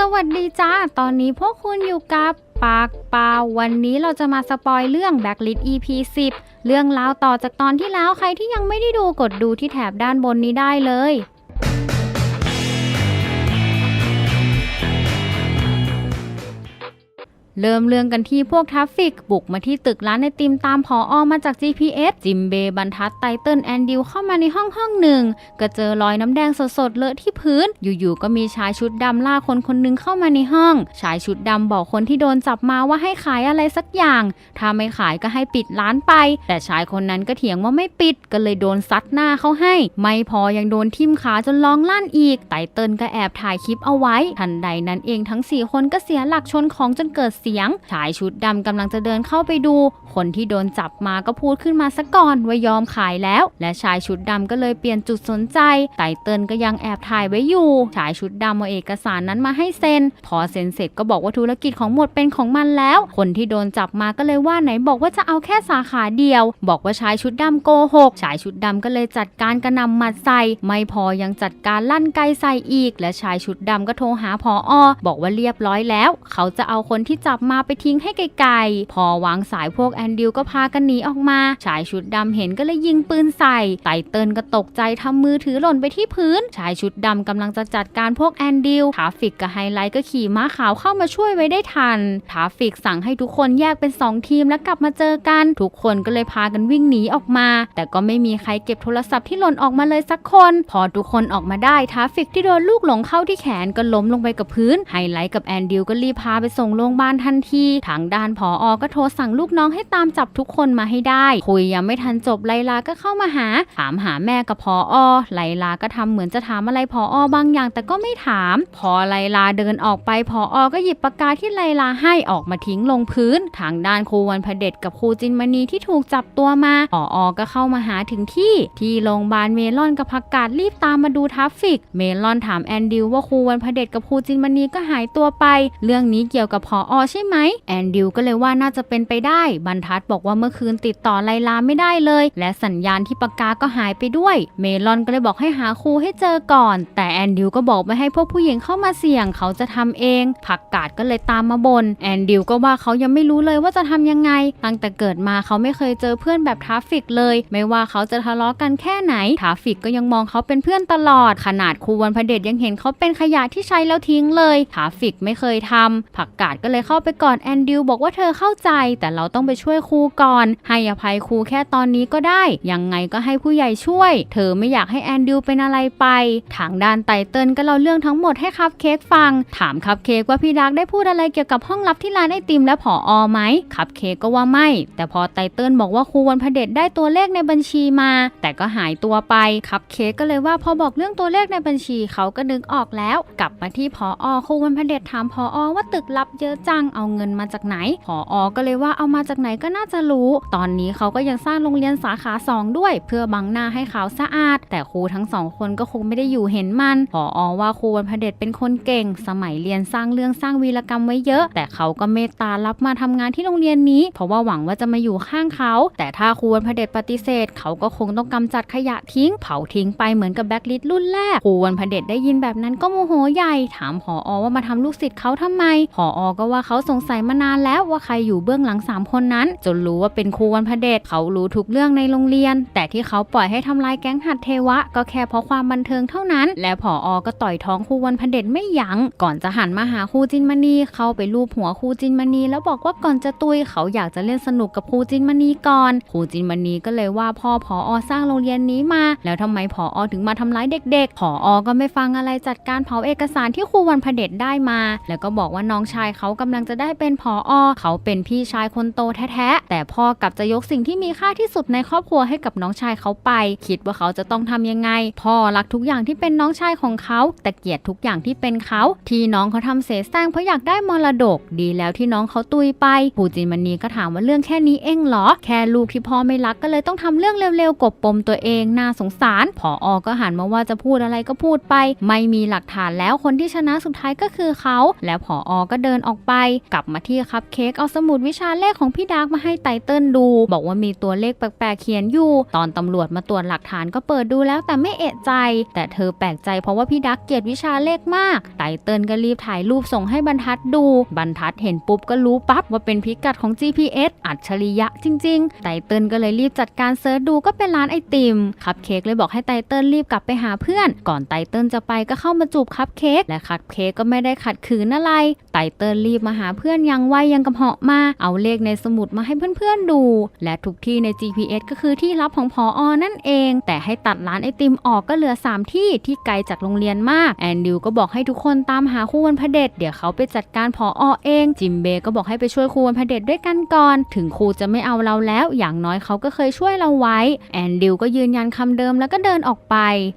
สวัสดีจ้า ตอนนี้พวกคุณอยู่กับปากเปล่าวันนี้เราจะมาสปอยเรื่อง Backlist EP 10 เรื่องราวต่อจากตอนที่แล้วใครที่ยังไม่ได้ดูกดดูที่แถบด้านบนนี้ได้เลย เริ่มเรื่องกันที่พวกทราฟฟิก บุกมาที่ตึกร้านไอติมตามผออมาจาก GPS จิมเบย์บรรทัดไตเติลแอนดิวเข้ามาในห้องห้องหนึ่ง ก็เจอรอยน้ำแดงสดๆเลอะที่พื้น อยู่ๆก็มีชายชุดดำล่าคนคนหนึงเข้ามาในห้อง ชายชุดดำบอกคนที่โดนจับมาว่าให้ขายอะไรสักอย่าง ถ้าไม่ขายก็ให้ปิดร้านไป แต่ชายคนนั้นก็เถียงว่าไม่ปิดก็เลยโดนซัดหน้าเขาให้ ไม่พอยังโดนทิ่มขาจนร้องลั่นอีกไตเติลก็แอบถ่ายคลิปเอาไว้ ทันใดนั้นเองทั้ง 4 คนก็เสียหลักชนของจนเกิดเสียง ชายชุดดำกำลังจะเดินเข้าไปดู คนที่โดนจับมาก็พูดขึ้นมาซะก่อนว่ายอมขายแล้ว และชายชุดดำก็เลยเปลี่ยนจุดสนใจ ไตเติลก็ยังแอบถ่ายไว้อยู่ ชายชุดดำเอาเอกสารนั้นมาให้เซ็น พอเซ็นเสร็จก็บอกว่าธุรกิจของหมวดเป็นของมันแล้ว คนที่โดนจับมาก็เลยว่าไหนบอกว่าจะเอาแค่สาขาเดียว บอกว่าชายชุดดำโกหก ชายชุดดำก็เลยจัดการกระนำหมัดใส่ ไม่พอยังจัดการลั่นไกใส่อีก และชายชุดดำก็โทรหาพออบอกว่าเรียบร้อยแล้ว เขาจะเอาคนที่จับมาไปทิ้งให้ไกลๆ พอวางสายพวกแอนดิวก็พากันหนีออกมา ชายชุดดำเห็นก็เลยยิงปืนใส่ ไตเติลก็ตกใจทำมือถือหล่นไปที่พื้น ชายชุดดำกำลังจะจัดการพวกแอนดิวทาฟิกกับไฮไลท์ก็ขี่ม้าขาวเข้ามาช่วยไว้ได้ทันทาฟิกสั่งให้ทุกคนแยกเป็น 2 ทีมแล้วกลับมาเจอกัน ทุกคนก็เลยพากันวิ่งหนีออกมา แต่ก็ไม่มีใครเก็บโทรศัพท์ที่หล่นออกมาเลยสักคน พอทุกคนออกมาได้ทาฟิกที่โดนลูกหลงเข้าที่แขนก็ล้มลงไปกับพื้นไฮไลท์กับแอนดิวก็รีบพาไปส่งโรงพยาบาลททันทีทางด้านผออก็โทรสั่งลูกน้องให้ตามจับทุกคนมาให้ได้ คุยยังไม่ทันจบไลลาก็เข้ามาหา ถามหาแม่กับพออไลลาก็ทำเหมือนจะถามอะไรพออบางอย่าง แต่ก็ไม่ถาม พอไลลาเดินออกไปพออก็หยิบปากกาที่ไลลาให้ออกมาทิ้งลงพื้น ทางด้านครูวันพเดชกับครูจินมณีที่ถูกจับตัวมาพออก็เข้ามาหาถึงที่ ที่โรงพยาบาลเมลอนกับพักกาดรีบตามมาดูทราฟฟิก เมลอนถามแอนดิวว่าครูวันพเดชกับครูจินมณีก็หายตัวไป เรื่องนี้เกี่ยวกับพออใช่ไหมแอนดิวก็เลยว่าน่าจะเป็นไปได้บรรทัดบอกว่าเมื่อคืนติดต่อไลลาไม่ได้เลย และสัญญาณที่ปากกาก็หายไปด้วย เมลอนก็เลยบอกให้หาครูให้เจอก่อน แต่แอนดิวก็บอกไม่ให้พวกผู้หญิงเข้ามาเสี่ยงเขาจะทำเอง ผักกาดก็เลยตามมาบนแอนดิวก็ว่าเขายังไม่รู้เลยว่าจะทำยังไง ตั้งแต่เกิดมาเขาไม่เคยเจอเพื่อนแบบทราฟฟิกเลย ไม่ว่าเขาจะทะเลาะกันแค่ไหนทราฟฟิกก็ยังมองเขาเป็นเพื่อนตลอด ขนาดครูวันพเดชยังเห็นเขาเป็นขยะที่ใช้แล้วทิ้งเลยทราฟฟิกไม่เคยทำผักกาดก็เลยเข้าอไปกอดแอนดิวบอกว่าเธอเข้าใจ แต่เราต้องไปช่วยครูก่อน ให้อภัยครูแค่ตอนนี้ก็ได้ ยังไงก็ให้ผู้ใหญ่ช่วย เธอไม่อยากให้แอนดิวเป็นอะไรไปทางด้านไตเติลก็เล่าเรื่องทั้งหมดให้คัพเค้กฟัง ถามคัพเค้กว่าพี่ดักได้พูดอะไรเกี่ยวกับห้องลับที่ร้านไอติมและผออไหมคัพเค้กก็ว่าไม่ แต่พอไตเติลบอกว่าครูวันพเดชได้ตัวเลขในบัญชีมา แต่ก็หายตัวไปคัพเค้กก็เลยว่าพอบอกเรื่องตัวเลขในบัญชีเขาก็นึกออกแล้ว กลับมาที่ผออครูวันพเดชถามผออว่าตึกลับเยอะจังเอาเงินมาจากไหนผออก็เลยว่าเอามาจากไหนก็น่าจะรู้ ตอนนี้เขาก็ยังสร้างโรงเรียนสาขาสองด้วย เพื่อบังหน้าให้เขาสะอาด แต่ครูทั้งสองคนก็คงไม่ได้อยู่เห็นมันผออว่าครูวันพเดชเป็นคนเก่ง สมัยเรียนสร้างเรื่องสร้างวีรกรรมไว้เยอะ แต่เขาก็เมตตารับมาทำงานที่โรงเรียนนี้ เพราะว่าหวังว่าจะมาอยู่ข้างเขา แต่ถ้าครูวันพเดชปฏิเสธ เขาก็คงต้องกำจัดขยะทิ้ง เผาทิ้งไปเหมือนกับแบ็คลิสรุ่นแรกครูวันพเดชได้ยินแบบนั้นก็โมโหใหญ่ถามผออว่ามาทำลูกศิษย์เขาทำไมผออก็ว่าเขาาสงสัยมานานแล้วว่าใครอยู่เบื้องหลังสามคนนั้น จนรู้ว่าเป็นครูวันพเดชเขารู้ทุกเรื่องในโรงเรียน แต่ที่เขาปล่อยให้ทำลายแก๊งหัดเทวะ ก็แค่เพราะความบันเทิงเท่านั้น และผออก็ต่อยท้องครูวันพเดชไม่ยัง้งก่อนจะหันมาหาครูจินมณีเข้าไปลูบหัวครูจินมณีแล้วบอกว่าก่อนจะตุยเขาอยากจะเล่นสนุกกับครูจินมณีก่อนครูจินมณีก็เลยว่าพ่อผออสร้างโรงเรียนนี้มา แล้วทำไมผออถึงมาทำร้ายเด็กๆผออก็ไม่ฟังอะไรจัดการเผาเอกสารที่ครูวันพเดชได้มา แล้วก็บอกว่าน้องชายเขากำลังจะได้เป็นผออเขาเป็นพี่ชายคนโตแท้ๆ แต่พ่อกลับจะยกสิ่งที่มีค่าที่สุดในครอบครัวให้กับน้องชายเขาไป คิดว่าเขาจะต้องทำยังไง พ่อรักทุกอย่างที่เป็นน้องชายของเขา แต่เกลียดทุกอย่างที่เป็นเขา ที่น้องเขาทำเสแสร้งเพราะอยากได้มรดก ดีแล้วที่น้องเขาตุยไป ปู่จินมณีก็ถามว่าเรื่องแค่นี้เองเหรอ แค่ลูกที่พ่อไม่รักก็เลยต้องทำเรื่องเร็วๆกบปมตัวเองน่าสงสาร ผออก็หันมาว่าจะพูดอะไรก็พูดไป ไม่มีหลักฐานแล้วคนที่ชนะสุดท้ายก็คือเขา แล้วผออก็เดินออกไปกลับมาที่คัพเค้กเอาสมุดวิชาเลขของพี่ดาร์กมาให้ไตเติ้ลดู บอกว่ามีตัวเลขแปลกๆเขียนอยู่ ตอนตำรวจมาตรวจหลักฐานก็เปิดดูแล้วแต่ไม่เอะใจ แต่เธอแปลกใจเพราะว่าพี่ดาร์กเกลียดวิชาเลขมาก ไตเติ้ลก็รีบถ่ายรูปส่งให้บรรทัดดู บรรทัดเห็นปุ๊บก็รู้ปั๊บว่าเป็นพิกัดของ GPS อัจฉริยะจริง ๆ ไตเติ้ลก็เลยรีบจัดการเซิร์ชดูก็เป็นร้านไอติม คัพเค้กเลยบอกให้ไตเติ้ลรีบกลับไปหาเพื่อน ก่อนไตเติ้ลจะไปก็เข้ามาจูบคัพเค้กและคัพเค้กก็ไม่ได้ขัดขืนอะไร ไตเติ้ลรีบมาหาเพื่อนยังไวยังกระเหาะมา เอาเลขในสมุดมาให้เพื่อนๆดู และทุกที่ใน GPS ก็คือที่ลับของพออนั่นเอง แต่ให้ตัดร้านไอติมออกก็เหลือ 3 ที่ที่ไกลจากโรงเรียนมากแอนดิวก็บอกให้ทุกคนตามหาครูวันพเดชเดี๋ยวเขาไปจัดการพออเอง จิมเบก็บอกให้ไปช่วยครูวันพเดชด้วยกันก่อน ถึงครูจะไม่เอาเราแล้ว อย่างน้อยเขาก็เคยช่วยเราไว้แอนดิวก็ยืนยันคำเดิมแล้วก็เดินออกไป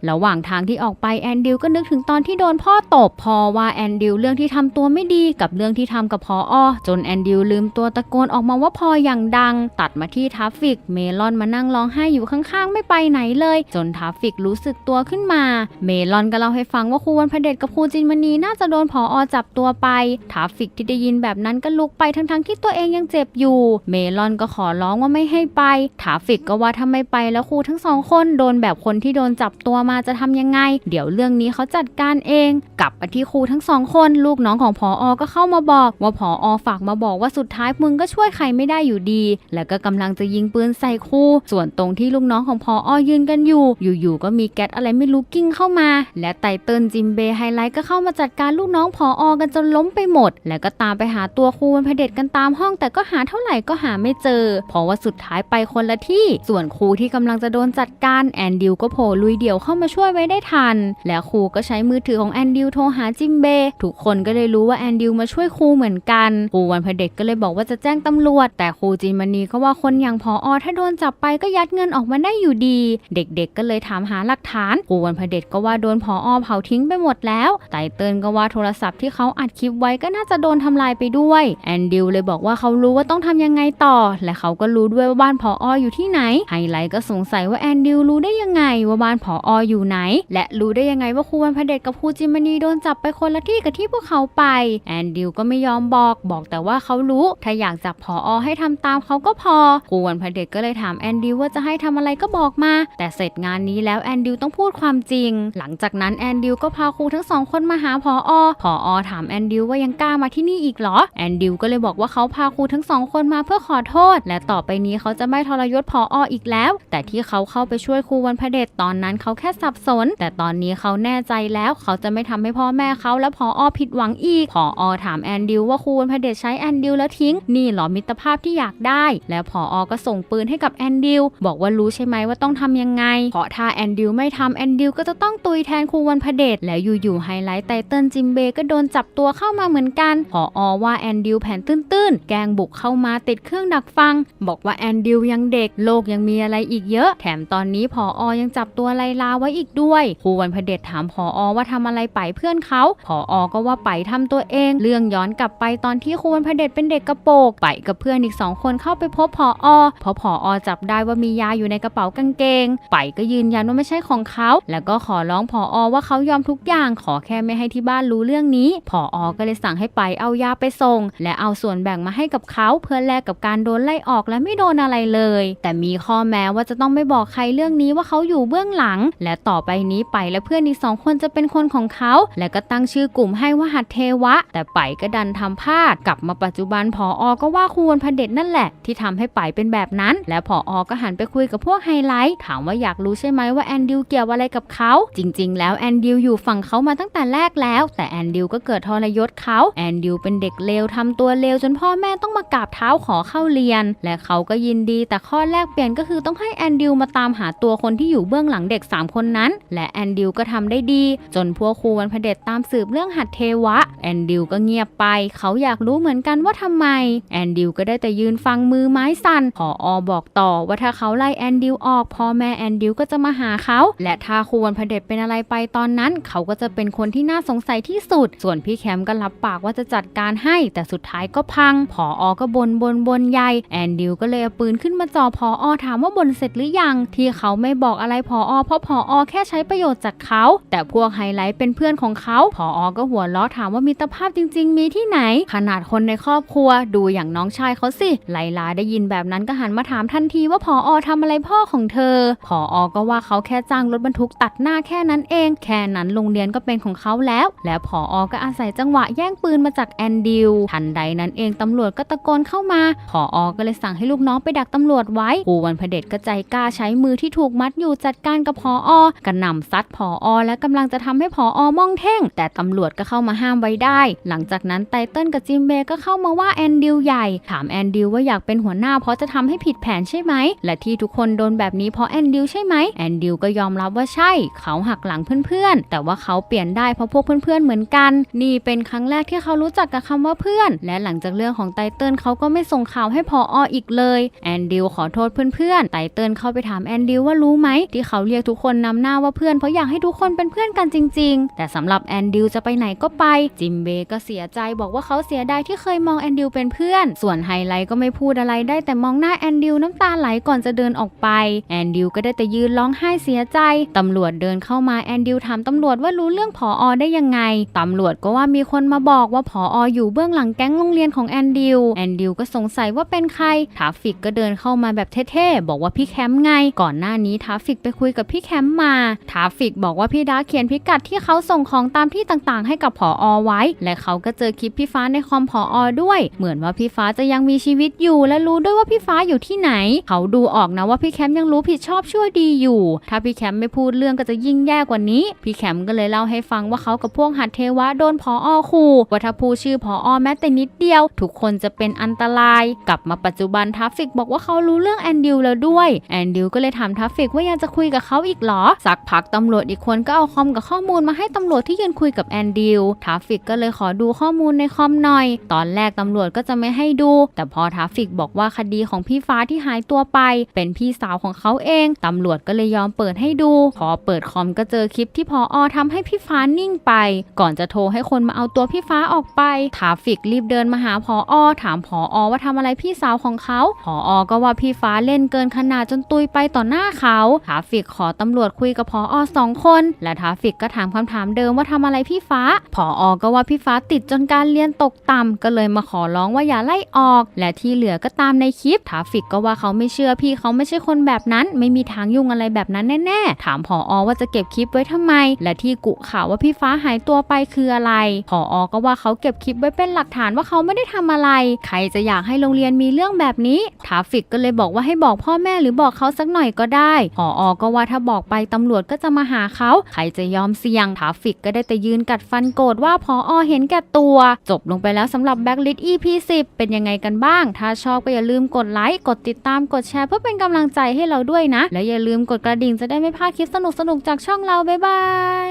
ระหว่างทางที่ออกไปแอนดิวก็นึกถึงตอนที่โดนพ่อตบพอว่าแอนดิวเรื่องที่ทำตัวไม่ดีกับเรื่องที่ทำกับพออจนแอนดิวลืมตัวตะโกนออกมาว่าพออย่างดัง ตัดมาที่ทัฟฟิก เมลอนมานั่งร้องไห้อยู่ข้างๆ ไม่ไปไหนเลย จนทัฟฟิกรู้สึกตัวขึ้นมา เมลอนก็เล่าให้ฟังว่าครูวันพเดชกับครูจินมณีน่าจะโดนพออจับตัวไปทัฟฟิกที่ได้ยินแบบนั้นก็ลุกไปทั้งๆที่ตัวเองยังเจ็บอยู่ เมลอนก็ขอร้องว่าไม่ให้ไปทัฟฟิกก็ว่าถ้าไม่ไปแล้วครูทั้งสองคนโดนแบบคนที่โดนจับตัวมาจะทำยังไง เดี๋ยวเรื่องนี้เขาจัดการเอง กลับไปที่ครูทั้งสองคน ลูกน้องของพออก็เข้ามาบอกว่าพออฝากมาบอกว่าสุดท้ายมึงก็ช่วยใครไม่ได้อยู่ดี แล้วก็กำลังจะยิงปืนใส่ครูส่วนตรงที่ลูกน้องของพออยืนกันอยู่ อยู่ๆก็มีแก๊สอะไรไม่รู้กิ้งเข้ามา และไตเติลจิมเบไฮไลท์ก็เข้ามาจัดการลูกน้องพออกันจนล้มไปหมด แล้วก็ตามไปหาตัวครูวันพเดชกันตามห้อง แต่ก็หาเท่าไหร่ก็หาไม่เจอ เพราะว่าสุดท้ายไปคนละที่ ส่วนครูที่กำลังจะโดนจัดการแอนดิวก็โผล่ลุยเดี่ยวเข้ามาช่วยไว้ได้ทัน และครูก็ใช้มือถือของแอนดิวโทรหาจิมเบทุกคนก็เลยรู้ว่าแอนดิวมาช่วยครูเหมือนกันครูวันพเดชก็เลยบอกว่าจะแจ้งตำรวจ แต่ครูจินมณีก็ว่าคนอย่างพออถ้าโดนจับไปก็ยัดเงินออกมาได้อยู่ดี เด็กๆ ก็เลยถามหาหลักฐานครูวันพเดชก็ว่าโดนพออเผาทิ้งไปหมดแล้วไตเติลก็ว่าโทรศัพท์ที่เขาอัดคลิปไว้ก็น่าจะโดนทำลายไปด้วยแอนดิวเลยบอกว่าเขารู้ว่าต้องทำยังไงต่อ และเขาก็รู้ด้วยว่าบ้านพอออยู่ที่ไหนไฮไลท์ก็สงสัยว่าแอนดิวรู้ได้ยังไงว่าบ้านพอออยู่ไหน และรู้ได้ยังไงว่าครูวันพเดชกับครูจิมณีโดนจับไปคนละที่กับที่พวกเขาไปแอนดิวก็ไม่ยอมบอก บอกแต่ว่าเขารู้ ถ้าอยากจับพออให้ทำตามเขาก็พอครูวันพเดชก็เลยถามแอนดิวว่าจะให้ทำอะไรก็บอกมา แต่เสร็จงานนี้แล้วแอนดิวต้องพูดความจริง หลังจากนั้นแอนดิวก็พาครูทั้งสองคนมาหาพออพออถามแอนดิวว่ายังกล้ามาที่นี่อีกเหรอ แอนดิวก็เลยบอกว่าเขาพาครูทั้งสองคนมาเพื่อขอโทษ และต่อไปนี้เขาจะไม่ทรยศพอออีกแล้ว แต่ที่เขาเข้าไปช่วยครูวันพเดชตอนนั้นเขาแค่สับสน แต่ตอนนี้เขาแน่ใจแล้วเขาจะไม่ทำให้พ่อแม่เขาและพออผิดหวังอีกพออถามแอนดิวว่าครูวันพเดชใช้แอนดิวแล้วทิ้ง นี่หรอมิตรภาพที่อยากได้ แล้วพออก็ส่งปืนให้กับแอนดิวบอกว่ารู้ใช่ไหมว่าต้องทำยังไงเพราะถ้าแอนดิวไม่ทำแอนดิวก็จะต้องตุยแทนครูวันพเดชแล้วอยู่ๆไฮไลท์ไตเติ้ลจิมเบก็โดนจับตัวเข้ามาเหมือนกันพออว่าแอนดิวแผนตื้นๆ แกงบุกเข้ามาติดเครื่องดักฟัง บอกว่าแอนดิวยังเด็ก โลกยังมีอะไรอีกเยอะ แถมตอนนี้พออยังจับตัวไลลาไว้อีกด้วยครูวันพเดชถามพออว่าทำอะไรไปเพื่อนเขาพออก็ว่าไปทำตัวเอง เรื่องย้อนกลับไปตอนที่ครูวันพเดชเป็นเด็กกระโปงไปกับเพื่อนอีกสองคนเข้าไปพบพออพราะพออจับได้ว่ามียาอยู่ในกระเป๋ากางเกง ไปก็ยืนยันว่าไม่ใช่ของเขา แล้วก็ขอร้องพออว่าเขายอมทุกอย่างขอแค่ไม่ให้ที่บ้านรู้เรื่องนี้พออก็เลยสั่งให้ไปเอายาไปส่ง และเอาส่วนแบ่งมาให้กับเขาเพื่อแลกกับการโดนไล่ออกและไม่โดนอะไรเลย แต่มีข้อแม้ว่าจะต้องไม่บอกใครเรื่องนี้ว่าเขาอยู่เบื้องหลัง และต่อไปนี้ไปและเพื่อนอีกสองคนจะเป็นคนของเขา และก็ตั้งชื่อกลุ่มให้ว่าหัดเทวะ แต่ไปก็ดันทำพลาดกลับมาปัจจุบันพออก็ว่าครูวันพเดชนั่นแหละ ที่ทำให้ไปเป็นแบบนั้น และพออก็หันไปคุยกับพวกไฮไลท์ถามว่าอยากรู้ใช่ไหมว่าแอนดิวเกี่ยวอะไรกับเขา จริง ๆ แล้วแอนดิวอยู่ฝั่งเขามาตั้งแต่แรกแล้ว แต่แอนดิวก็เกิดทรยศเขาแอนดิวเป็นเด็กเลวทำตัวเลวจนพ่อแม่ต้องมากราบเท้าขอเข้าเรียน และเขาก็ยินดี แต่ข้อแรกเปลี่ยนก็คือต้องให้แอนดิวมาตามหาตัวคนที่อยู่เบื้องหลังเด็ก 3 คนนั้น และแอนดิวก็ทำได้ดี จนพวกครูวันพเดชตามสืบเรื่องหัดเทวะแอนดิวก็เงียบไปเขาอยากรู้เหมือนกันว่าทำไม แอนดิวก็ได้แต่ยืนฟังมือไม้สั่นพออบอกต่อว่าถ้าเขาไล่แอนดิวออกพ่อแม่แอนดิวก็จะมาหาเขา และถ้าครูวันพเดชเป็นอะไรไปตอนนั้น เขาก็จะเป็นคนที่น่าสงสัยที่สุด ส่วนพี่แคมก็รับปากว่าจะจัดการให้ แต่สุดท้ายก็พังพออก็บนบนบนใหญ่แอนดิวก็เลยเอาปืนขึ้นมาจ่อพออถามว่าบนเสร็จหรือยัง ที่เขาไม่บอกอะไรพออเพราะพออแค่ใช้ประโยชน์จากเขา แต่พวกไฮไลท์เป็นเพื่อนของเขาพออก็หัวล้อถามว่ามิตรภาพจริง ๆ มีที่ไหนขนาดคนในครอบครัว ดูอย่างน้องชายเขาสิ ไลลาได้ยินแบบนั้นก็หันมาถามทันทีว่าพออทำอะไรพ่อของเธอ พออก็ว่าเขาแค่จ้างรถบรรทุกตัดหน้าแค่นั้นเอง แค่นั้นโรงเรียนก็เป็นของเขาแล้ว แล้วพออก็อาศัยจังหวะแย่งปืนมาจากแอนดิว ทันใดนั้นเองตำรวจก็ตะโกนเข้ามา พออก็เลยสั่งให้ลูกน้องไปดักตำรวจไว้ครูวันพเดชก็ใจกล้าใช้มือที่ถูกมัดอยู่จัดการกับพออกระหน่ำซัดพออและกำลังจะทำให้พออมองเท่ง แต่ตำรวจก็เข้ามาห้ามไว้ได้ หลังจากนั้นไตเต้ลกับจิมเบก็เข้ามาว่าแอนดิวใหญ่ ถามแอนดิวว่าอยากเป็นหัวหน้าเพราะจะทำให้ผิดแผนใช่ไหม และที่ทุกคนโดนแบบนี้เพราะแอนดิวใช่ไหมแอนดิวก็ยอมรับว่าใช่ เขาหักหลังเพื่อนๆ แต่ว่าเขาเปลี่ยนได้เพราะพวกเพื่อนๆเหมือนกัน นี่เป็นครั้งแรกที่เขารู้จักกับคำว่าเพื่อน และหลังจากเรื่องของไตเติ้ลเขาก็ไม่ส่งข่าวให้พอออีกเลยแอนดิวขอโทษเพื่อนๆไตเติ้ลเข้าไปถามแอนดิวว่ารู้ไหมที่เขาเรียกทุกคนนำหน้าว่าเพื่อนเพราะอยากให้ทุกคนเป็นเพื่อนกันจริง ๆ แต่สำหรับแอนดิวจะไปไหนก็ไปจิมเบก็เสียใจบอกว่าเขาเสียดายที่เคยมองแอนดิวเป็นเพื่อน ส่วนไฮไลท์ก็ไม่พูดอะไรได้แต่มองหน้าแอนดิวน้ำตาไหลก่อนจะเดินออกไป แอนดิวก็ได้แต่ยืนร้องไห้เสียใจ ตำรวจเดินเข้ามาแอนดิวถามตำรวจว่ารู้เรื่องผออได้ยังไง ตำรวจก็ว่ามีคนมาบอกว่าผอออยู่เบื้องหลังแก๊งโรงเรียนของแอนดิว แอนดิวก็สงสัยว่าเป็นใครทราฟิกก็เดินเข้ามาแบบเท่ๆ บอกว่าพี่แคมป์ไง ก่อนหน้านี้ทราฟิกไปคุยกับพี่แคมป์มาทราฟิกบอกว่าพี่ดาเขียนพิกัดที่เขาส่งของตามที่ต่างๆ ให้กับผออไว้ และเขาก็เจอคลิปพี่ฟ้าในคอมผออด้วย เหมือนว่าพี่ฟ้าจะยังมีชีวิตอยู่ และรู้ด้วยว่าพี่ฟ้าอยู่ที่ไหน เขาดูออกนะว่าพี่แคมป์ยังรู้ผิดชอบชั่วดีอยู่ ถ้าพี่แคมป์ไม่พูดเรื่องก็จะยิ่งแย่กว่านี้ พี่แคมป์ก็เลยเล่าให้ฟังว่าเขากับพวกหัดเทวะโดนผออขู่ว่าถ้าพูดชื่อผออแม้แต่นิดเดียว ทุกคนจะเป็นอันตราย กลับมาปัจจุบันทัฟฟิกบอกว่าเขารู้เรื่องแอนดิวแล้วด้วยแอนดิวก็เลยถามทัฟฟิกว่ายังจะคุยกับเขาอีกหรอ สักพักตำรวจอีกคนก็เอาคอมกับข้อมูลมาให้ตำรวจที่ยืนคุยกับแอนดิวทัฟฟิกก็เลยขอดูข้อมูลในคอมหน่อย ตอนแรกตำรวจก็จะไม่ให้ดู แต่พอทัฟฟิกบอกว่าคดีของพี่ฟ้าที่หายตัวไป เป็นพี่สาวของเขาเอง ตำรวจก็เลยยอมเปิดให้ดู พอเปิดคอมก็เจอคลิปที่พออทำให้พี่ฟ้านิ่งไป ก่อนจะโทรให้คนมาเอาตัวพี่ฟ้าออกไป ทาฟิกรีบเดินมาหาพออถามพออว่าทำอะไรพี่สาวของเขา พออก็ว่าพี่ฟ้าเล่นเกินขนาดจนตุยไปต่อหน้าเขาทาฟิกขอตำรวจคุยกับพออสองคน และทาฟิกก็ถามคำถามเดิมว่าทำอะไรพี่ฟ้า พออก็ว่าพี่ฟ้าติดจนการเรียนตกต่ำก็เลยมาขอร้องว่าอย่าไล่ออก และที่เหลือก็ตามในคลิปทาฟิกก็ว่าเขาไม่เชื่อพี่เขาไม่ใช่คนแบบนั้น ไม่มีทางยุ่งอะไรแบบนั้นแน่ๆ ถามพออว่าจะเก็บคลิปไว้ทำไม และที่กุข่าวว่าพี่ฟ้าหายตัวไปคืออะไรพออก็ว่าเขาเก็บคลิปไว้เป็นหลักฐานว่าเขาไม่ได้ทำอะไร ใครจะอยากให้โรงเรียนมีเรื่องแบบนี้ทาฟิกก็เลยบอกว่าให้บอกพ่อแม่หรือบอกเขาสักหน่อยก็ได้พออก็ว่าถ้าบอกไปตำรวจก็จะมาหาเขา ใครจะยอมเสี่ยงทาฟิกก็ได้แต่ยืนกัดฟันโกรธว่าพออเห็นแก่ตัว จบลงไปแล้วสำหรับแบ็กลิส EP 10 เป็นยังไงกันบ้าง ถ้าชอบก็อย่าลืมกดไลค์กดติดตามกดแชร์เพื่อเป็นกำลังใจให้เราด้วยนะ และอย่าลืมกดกระดิ่งจะได้ไม่พลาดคลิปสนุกๆจากช่องเราบ๊ายบาย